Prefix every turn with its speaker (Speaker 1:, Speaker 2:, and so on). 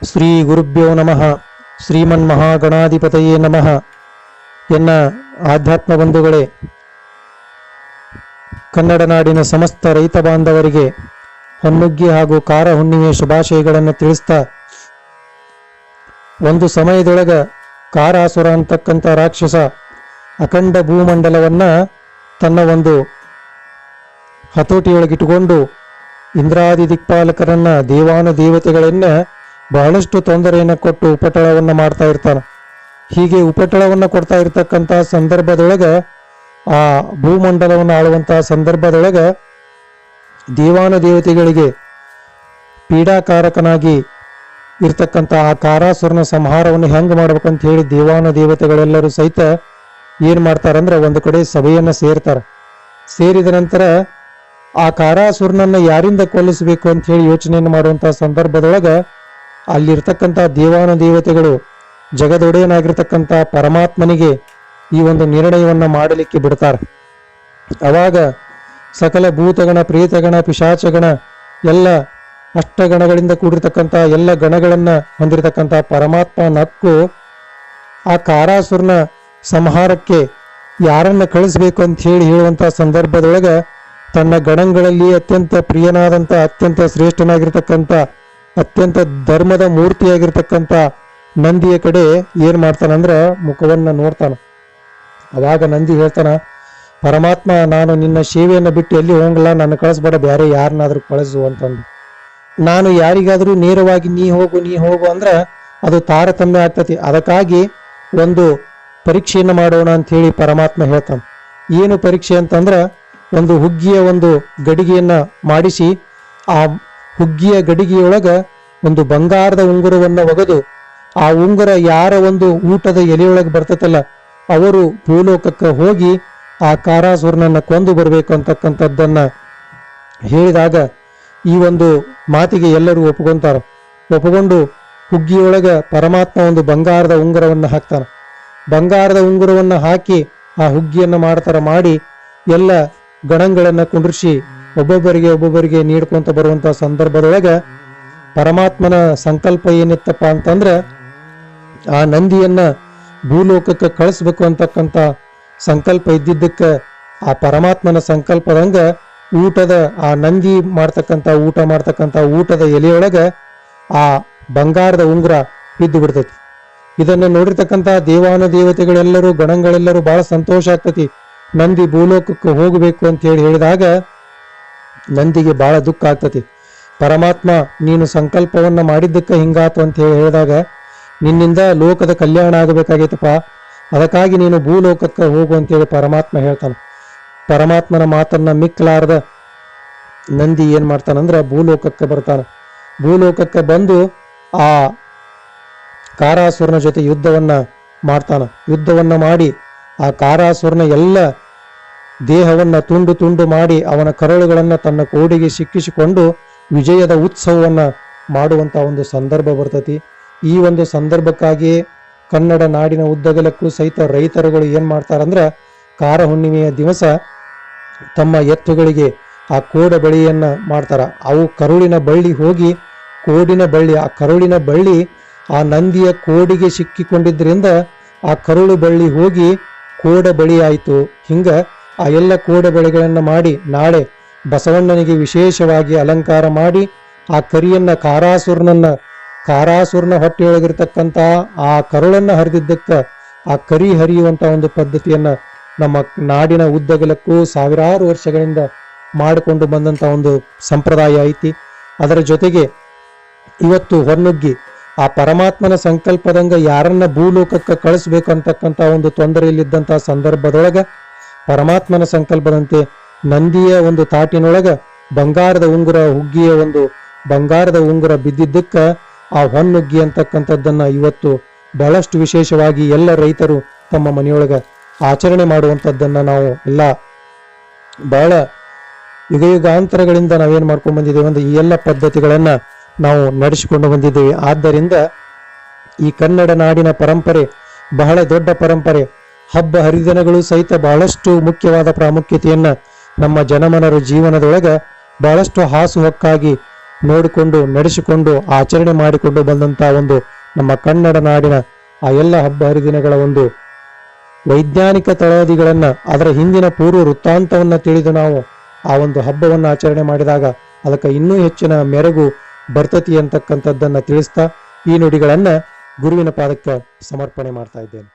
Speaker 1: ಶ್ರೀ ಗುರುಭ್ಯೋ ನಮಃ. ಶ್ರೀಮನ್ಮಹಾಗಣಾಧಿಪತಯೇ ನಮಃ. ಎನ್ನ ಆಧ್ಯಾತ್ಮ ಬಂಧುಗಳೇ, ಕನ್ನಡ ನಾಡಿನ ಸಮಸ್ತ ರೈತ ಬಾಂಧವರಿಗೆ ಹೊನ್ನುಗ್ಗಿ ಹಾಗೂ ಕಾರ ಹುಣ್ಣಿಮೆಯ ಶುಭಾಶಯಗಳನ್ನು ತಿಳಿಸ್ತಾ, ಒಂದು ಸಮಯದೊಳಗ ಕಾರಾಸುರ ಅಂತಕ್ಕಂಥ ರಾಕ್ಷಸ ಅಖಂಡ ಭೂಮಂಡಲವನ್ನ ತನ್ನ ಒಂದು ಹತೋಟಿಯೊಳಗಿಟ್ಟುಕೊಂಡು ಇಂದ್ರಾದಿ ದಿಕ್ಪಾಲಕರನ್ನ ದೇವಾನ ದೇವತೆಗಳನ್ನ ಬಹಳಷ್ಟು ತೊಂದರೆಯನ್ನು ಕೊಟ್ಟು ಉಪಟಳವನ್ನು ಮಾಡ್ತಾ ಇರ್ತಾನೆ. ಹೀಗೆ ಉಪಟಳವನ್ನು ಕೊಡ್ತಾ ಇರ್ತಕ್ಕಂಥ ಸಂದರ್ಭದೊಳಗೆ, ಆ ಭೂಮಂಡಲವನ್ನು ಆಳುವಂತಹ ಸಂದರ್ಭದೊಳಗೆ ದೇವಾನ ದೇವತೆಗಳಿಗೆ ಪೀಡಾಕಾರಕನಾಗಿ ಇರ್ತಕ್ಕಂಥ ಆ ಕಾರಾಸುರನ ಸಂಹಾರವನ್ನು ಹೆಂಗೆ ಮಾಡ್ಬೇಕಂತ ಹೇಳಿ ದೇವಾನ ದೇವತೆಗಳೆಲ್ಲರೂ ಸಹಿತ ಏನ್ ಮಾಡ್ತಾರಂದ್ರೆ ಒಂದು ಕಡೆ ಸಭೆಯನ್ನ ಸೇರ್ತಾರೆ. ಸೇರಿದ ನಂತರ ಆ ಕಾರಾಸುರನನ್ನು ಯಾರಿಂದ ಕೊಲ್ಲಿಸಬೇಕು ಅಂತ ಹೇಳಿ ಯೋಚನೆಯನ್ನು ಮಾಡುವಂತಹ ಸಂದರ್ಭದೊಳಗ ಅಲ್ಲಿರ್ತಕ್ಕಂಥ ದೇವಾನ ದೇವತೆಗಳು, ಜಗದೊಡೆಯನಾಗಿರ್ತಕ್ಕಂಥ ಪರಮಾತ್ಮನಿಗೆ ಈ ಒಂದು ನಿರ್ಣಯವನ್ನು ಮಾಡಲಿಕ್ಕೆ ಬಿಡ್ತಾರೆ. ಅವಾಗ ಸಕಲ ಭೂತಗಣ, ಪ್ರೇತಗಣ, ಪಿಶಾಚಗಣ, ಎಲ್ಲ ಅಷ್ಟಗಣಗಳಿಂದ ಕೂಡಿರ್ತಕ್ಕಂಥ ಎಲ್ಲ ಗಣಗಳನ್ನ ಹೊಂದಿರತಕ್ಕಂಥ ಪರಮಾತ್ಮ ನಕ್ಕು ಆ ಕಾರಾಸುರನ ಸಂಹಾರಕ್ಕೆ ಯಾರನ್ನ ಕಳಿಸ್ಬೇಕು ಅಂತ ಹೇಳಿ ಹೇಳುವಂಥ ಸಂದರ್ಭದೊಳಗೆ ತನ್ನ ಗಣಗಳಲ್ಲಿ ಅತ್ಯಂತ ಪ್ರಿಯನಾದಂಥ, ಅತ್ಯಂತ ಶ್ರೇಷ್ಠನಾಗಿರ್ತಕ್ಕಂಥ ಅತ್ಯಂತ ಧರ್ಮದ ಮೂರ್ತಿಯಾಗಿರ್ತಕ್ಕಂಥ ನಂದಿಯ ಕಡೆ ಏನು ಮಾಡ್ತಾನಂದ್ರೆ ಮುಖವನ್ನ ನೋಡ್ತಾನ. ಅವಾಗ ನಂದಿ ಹೇಳ್ತಾನ, ಪರಮಾತ್ಮ, ನಾನು ನಿನ್ನ ಸೇವೆಯನ್ನು ಬಿಟ್ಟು ಎಲ್ಲಿ ಹೋಗಲ್ಲ, ನನ್ನ ಕಳಿಸ್ಬೇಡ ಬೇರೆ ಯಾರನ್ನಾದರೂ ಕಳಿಸು ಅಂತಂದು. ನಾನು ಯಾರಿಗಾದರೂ ನೇರವಾಗಿ ನೀ ಹೋಗು ನೀ ಹೋಗು ಅಂದ್ರ ಅದು ತಾರತಮ್ಯ ಆಗ್ತತಿ. ಅದಕ್ಕಾಗಿ ಒಂದು ಪರೀಕ್ಷೆಯನ್ನು ಮಾಡೋಣ ಅಂತ ಹೇಳಿ ಪರಮಾತ್ಮ ಹೇಳ್ತಾನೆ. ಏನು ಪರೀಕ್ಷೆ ಅಂತಂದ್ರೆ ಒಂದು ಹುಗ್ಗಿಯ ಒಂದು ಗಡಿಗೆಯನ್ನು ಮಾಡಿಸಿ ಆ ಹುಗ್ಗಿಯ ಗಡಿಗೆಯೊಳಗ ಒಂದು ಬಂಗಾರದ ಉಂಗುರವನ್ನ ಒಗೆದು, ಆ ಉಂಗುರ ಯಾರ ಒಂದು ಊಟದ ಎಲೆಯೊಳಗೆ ಬರ್ತೈತಲ್ಲ, ಅವರು ಭೂಲೋಕಕ್ಕೆ ಹೋಗಿ ಆ ಕಾರಾಸುರನನ್ನ ಕೊಂದು ಬರಬೇಕು ಅಂತಕ್ಕಂಥದ್ದನ್ನ ಹೇಳಿದಾಗ ಈ ಒಂದು ಮಾತಿಗೆ ಎಲ್ಲರೂ ಒಪ್ಕೊಂತಾರ. ಒಪ್ಕೊಂಡು ಹುಗ್ಗಿಯೊಳಗ ಪರಮಾತ್ಮ ಒಂದು ಬಂಗಾರದ ಉಂಗುರವನ್ನು ಹಾಕ್ತಾನ ಬಂಗಾರದ ಉಂಗುರವನ್ನು ಹಾಕಿ ಆ ಹುಗ್ಗಿಯನ್ನು ಮಾಡ್ತಾರ, ಮಾಡಿ ಎಲ್ಲ ಗಣಗಳನ್ನ ಕುಂಡ್ರಿಸಿ ಒಬ್ಬೊಬ್ಬರಿಗೆ ಒಬ್ಬೊಬ್ಬರಿಗೆ ನೀಡ್ಕೊಂತ ಬರುವಂತ ಸಂದರ್ಭದೊಳಗೆ ಪರಮಾತ್ಮನ ಸಂಕಲ್ಪ ಏನಿತ್ತಪ್ಪ ಅಂತಂದ್ರೆ ಆ ನಂದಿಯನ್ನ ಭೂಲೋಕಕ್ಕೆ ಕಳಿಸ್ಬೇಕು ಅಂತಕ್ಕಂಥ ಸಂಕಲ್ಪ ಇದ್ದಿದ್ದಕ್ಕೆ ಆ ಪರಮಾತ್ಮನ ಸಂಕಲ್ಪದಂಗ ಊಟದ ಆ ನಂದಿ ಮಾಡ್ತಕ್ಕಂಥ, ಊಟ ಮಾಡ್ತಕ್ಕಂಥ ಊಟದ ಎಲೆಯೊಳಗ ಆ ಬಂಗಾರದ ಉಂಗುರ ಬಿದ್ದು ಬಿಡ್ತೈತಿ. ಇದನ್ನ ನೋಡಿರ್ತಕ್ಕಂಥ ದೇವಾನ ದೇವತೆಗಳೆಲ್ಲರೂ ಗಣಗಳೆಲ್ಲರೂ ಬಹಳ ಸಂತೋಷ ಆಗ್ತತಿ. ನಂದಿ ಭೂಲೋಕಕ್ಕೆ ಹೋಗಬೇಕು ಅಂತ ಹೇಳಿ ಹೇಳಿದಾಗ ನಂದಿಗೆ ಬಹಳ ದುಃಖ ಆಗ್ತತಿ. ಪರಮಾತ್ಮ, ನೀನು ಸಂಕಲ್ಪವನ್ನ ಮಾಡಿದ್ದಕ್ಕೆ ಹಿಂಗಾತು ಅಂತ ಹೇಳಿ ಹೇಳಿದಾಗ, ನಿನ್ನಿಂದ ಲೋಕದ ಕಲ್ಯಾಣ ಆಗಬೇಕಾಗೈತಪ್ಪ. ಅದಕ್ಕಾಗಿ ನೀನು ಭೂಲೋಕಕ್ಕೆ ಹೋಗು ಅಂತೇಳಿ ಪರಮಾತ್ಮ ಹೇಳ್ತಾನೆ. ಪರಮಾತ್ಮನ ಮಾತನ್ನ ಮಿಕ್ಕಲಾರದ ನಂದಿ ಏನ್ ಮಾಡ್ತಾನಂದ್ರ ಭೂಲೋಕಕ್ಕೆ ಬರ್ತಾನೆ. ಭೂಲೋಕಕ್ಕೆ ಬಂದು ಆ ಕಾರಾಸುರನ ಜೊತೆ ಯುದ್ಧವನ್ನ ಮಾಡ್ತಾನ. ಯುದ್ಧವನ್ನ ಮಾಡಿ ಆ ಕಾರಾಸುರನ ಎಲ್ಲ ದೇಹವನ್ನ ತುಂಡು ತುಂಡು ಮಾಡಿ ಅವನ ಕರಳುಗಳನ್ನು ತನ್ನ ಕೋಡಿಗೆ ಸಿಕ್ಕಿಸಿಕೊಂಡು ವಿಜಯದ ಉತ್ಸವವನ್ನು ಮಾಡುವಂಥ ಒಂದು ಸಂದರ್ಭ ಬರ್ತತಿ. ಈ ಒಂದು ಸಂದರ್ಭಕ್ಕಾಗಿಯೇ ಕನ್ನಡ ನಾಡಿನ ಉದ್ದಗಲಕ್ಕೂ ಸಹಿತ ರೈತರುಗಳು ಏನು ಮಾಡ್ತಾರಂದ್ರೆ ಕಾರ ಹುಣ್ಣಿಮೆಯ ದಿವಸ ತಮ್ಮ ಎತ್ತುಗಳಿಗೆ ಆ ಕೋಡ ಬಳಿಯನ್ನು ಮಾಡ್ತಾರೆ. ಅವು ಕರುಳಿನ ಬಳ್ಳಿ ಹೋಗಿ ಕೋಡಿನ ಬಳ್ಳಿ, ಆ ಕರುಳಿನ ಬಳ್ಳಿ ಆ ನಂದಿಯ ಕೋಡಿಗೆ ಸಿಕ್ಕಿಕೊಂಡಿದ್ದರಿಂದ ಆ ಕರುಳು ಬಳ್ಳಿ ಹೋಗಿ ಕೋಡ ಬಳಿ ಹಿಂಗ ಆ ಎಲ್ಲ ಕೋಡೆ ಬೆಳೆಗಳನ್ನು ಮಾಡಿ ನಾಳೆ ಬಸವಣ್ಣನಿಗೆ ವಿಶೇಷವಾಗಿ ಅಲಂಕಾರ ಮಾಡಿ ಆ ಕರಿಯನ್ನ ಕಾರಾಸುರನನ್ನ ಕಾರಾಸುರನ ಹೊಟ್ಟೆಯೊಳಗಿರ್ತಕ್ಕಂಥ ಆ ಕರುಳನ್ನ ಹರಿದಿದ್ದಕ್ಕೆ ಆ ಕರಿ ಹರಿಯುವಂತ ಒಂದು ಪದ್ಧತಿಯನ್ನ ನಮ್ಮ ನಾಡಿನ ಉದ್ದಗಲಕ್ಕೂ ಸಾವಿರಾರು ವರ್ಷಗಳಿಂದ ಮಾಡಿಕೊಂಡು ಬಂದಂತ ಒಂದು ಸಂಪ್ರದಾಯ ಐತಿ. ಅದರ ಜೊತೆಗೆ ಇವತ್ತು ಹೊನ್ನುಗ್ಗಿ ಆ ಪರಮಾತ್ಮನ ಸಂಕಲ್ಪದಂಗ ಯಾರನ್ನ ಭೂಲೋಕಕ್ಕೆ ಕಳಿಸ್ಬೇಕು ಅಂತಕ್ಕಂಥ ಒಂದು ತೊಂದರೆಯಲ್ಲಿದ್ದಂಥ ಸಂದರ್ಭದೊಳಗ ಪರಮಾತ್ಮನ ಸಂಕಲ್ಪದಂತೆ ನಂದಿಯ ಒಂದು ತಾಟಿನೊಳಗ ಬಂಗಾರದ ಉಂಗುರ ಹುಗ್ಗಿಯ ಒಂದು ಬಂಗಾರದ ಉಂಗುರ ಬಿದ್ದಿದ್ದಕ್ಕ ಆ ಹೊನ್ನುಗ್ಗಿ ಅಂತಕ್ಕಂಥದ್ದನ್ನ ಇವತ್ತು ಬಹಳಷ್ಟು ವಿಶೇಷವಾಗಿ ಎಲ್ಲ ರೈತರು ತಮ್ಮ ಮನೆಯೊಳಗ ಆಚರಣೆ ಮಾಡುವಂಥದ್ದನ್ನ ನಾವು ಎಲ್ಲ ಬಹಳ ಯುಗ ಯುಗಾಂತರಗಳಿಂದ ನಾವೇನ್ ಮಾಡ್ಕೊಂಡು ಬಂದಿದ್ದೇವೆ ಅಂದ್ರೆ ಈ ಎಲ್ಲ ಪದ್ಧತಿಗಳನ್ನ ನಾವು ನಡೆಸಿಕೊಂಡು ಬಂದಿದ್ದೇವೆ. ಆದ್ದರಿಂದ ಈ ಕನ್ನಡ ನಾಡಿನ ಪರಂಪರೆ ಬಹಳ ದೊಡ್ಡ ಪರಂಪರೆ. ಹಬ್ಬ ಹರಿದಿನಗಳು ಸಹಿತ ಬಹಳಷ್ಟು ಮುಖ್ಯವಾದ ಪ್ರಾಮುಖ್ಯತೆಯನ್ನು ನಮ್ಮ ಜನಮನರ ಜೀವನದೊಳಗೆ ಬಹಳಷ್ಟು ಹಾಸುಹೊಕ್ಕಾಗಿ ನೋಡಿಕೊಂಡು, ನಡೆಸಿಕೊಂಡು, ಆಚರಣೆ ಮಾಡಿಕೊಂಡು ಬಂದಂಥ ಒಂದು ನಮ್ಮ ಕನ್ನಡ ನಾಡಿನ ಆ ಎಲ್ಲ ಹಬ್ಬ ಹರಿದಿನಗಳ ಒಂದು ವೈಜ್ಞಾನಿಕ ತಳಹದಿಗಳನ್ನ ಅದರ ಹಿಂದಿನ ಪೂರ್ವ ವೃತ್ತಾಂತವನ್ನು ತಿಳಿದು ನಾವು ಆ ಒಂದು ಹಬ್ಬವನ್ನು ಆಚರಣೆ ಮಾಡಿದಾಗ ಅದಕ್ಕೆ ಇನ್ನೂ ಹೆಚ್ಚಿನ ಮೆರಗು ಬರ್ತತಿ ಅಂತಕ್ಕಂಥದ್ದನ್ನು ತಿಳಿಸ್ತಾ ಈ ನುಡಿಗಳನ್ನು ಗುರುವಿನ ಪಾದಕ್ಕೆ ಸಮರ್ಪಣೆ ಮಾಡ್ತಾ ಇದ್ದೇನೆ.